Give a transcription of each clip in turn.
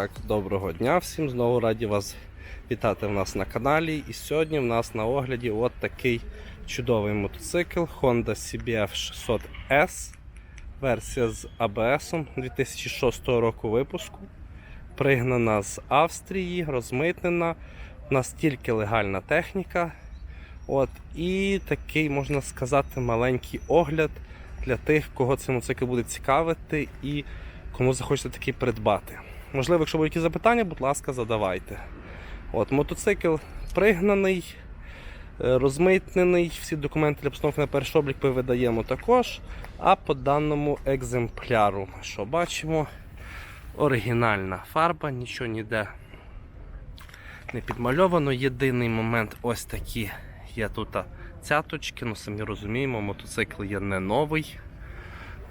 Так, доброго дня всім. Знову раді вас вітати в нас на каналі. І сьогодні в нас на огляді от такий чудовий мотоцикл Honda CBF 600S. Версія з ABS 2006 року випуску. Пригнана з Австрії, розмитнена. Настільки легальна техніка. От, і такий, можна сказати, маленький огляд для тих, кого цей мотоцикл буде цікавити і кому захочете такий придбати. Можливо, якщо будуть якісь запитання, будь ласка, задавайте. От, мотоцикл пригнаний, е, розмитнений, всі документи для постановки на перший облік ми видаємо також. А по даному екземпляру, що бачимо, оригінальна фарба, нічого ніде не підмальовано. Єдиний момент ось такі є тут цяточки, ну самі розуміємо, мотоцикл є не новий.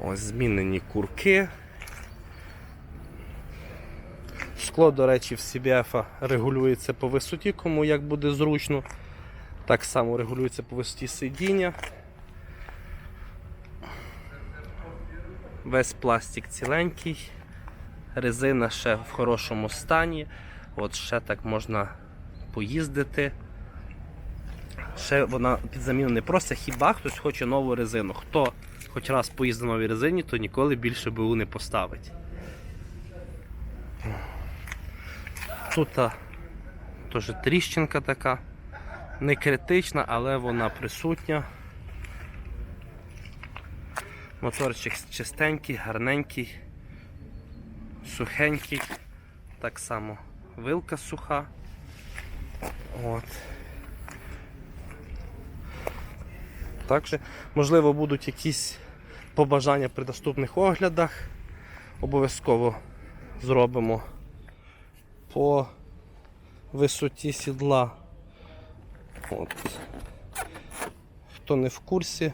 Ось змінені курки. Скло, до речі, в CBF регулюється по висоті, кому як буде зручно. Так само регулюється по висоті сидіння. Весь пластик ціленький, резина ще в хорошому стані. От ще так можна поїздити. Ще вона під заміну не просить, хіба хтось хоче нову резину. Хто хоч раз поїздив новій резині, то ніколи більше БУ не поставить. Тут теж тріщинка така, не критична, але вона присутня. Моторчик чистенький, гарненький, сухенький. Так само вилка суха. От. Також, можливо, будуть якісь побажання при доступних оглядах. Обов'язково зробимо по висоті сідла. От. Хто не в курсі,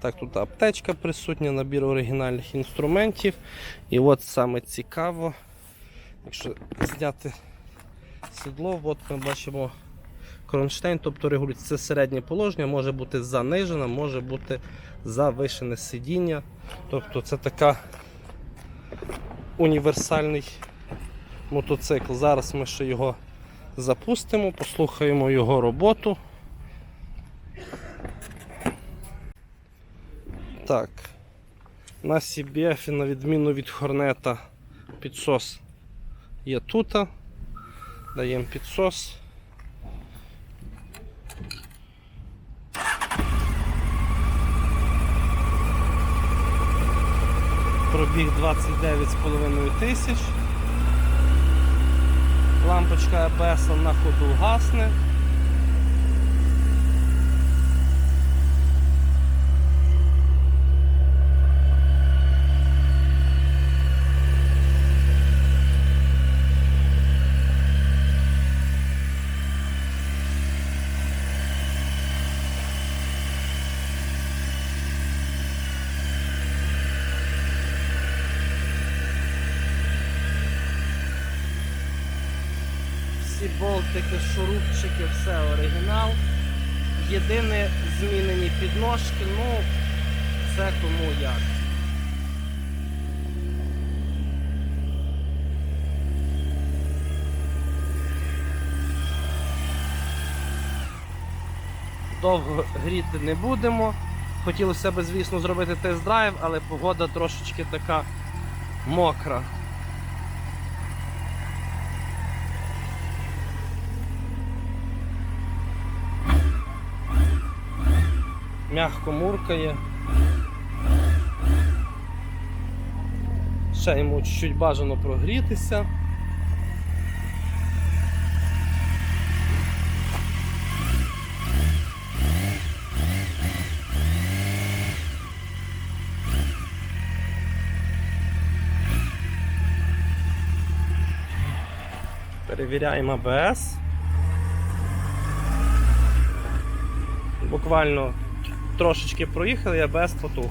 так тут аптечка присутня, набір оригінальних інструментів. І от саме цікаво, якщо зняти сідло, от ми бачимо кронштейн, тобто регулюється це середнє положення, може бути занижене, може бути завишене сидіння. Тобто це така універсальний мотоцикл. Зараз ми ще його запустимо, послухаємо його роботу. Так, на CBF, на відміну від Хорнета, підсос є тут. Даємо підсос. Пробіг 29,5 тисяч. Лампочка АБС на ходу гасне. Всі болтики, шурупчики, все оригінал. Єдине змінені підножки, ну це кому як. Довго гріти не будемо. Хотілося б, звісно, зробити тест-драйв, але погода трошечки така мокра. М'яко муркає. Ще йому чуть-чуть бажано прогрітися. Перевіряємо АБС. Буквально трошечки проїхали, я без потух.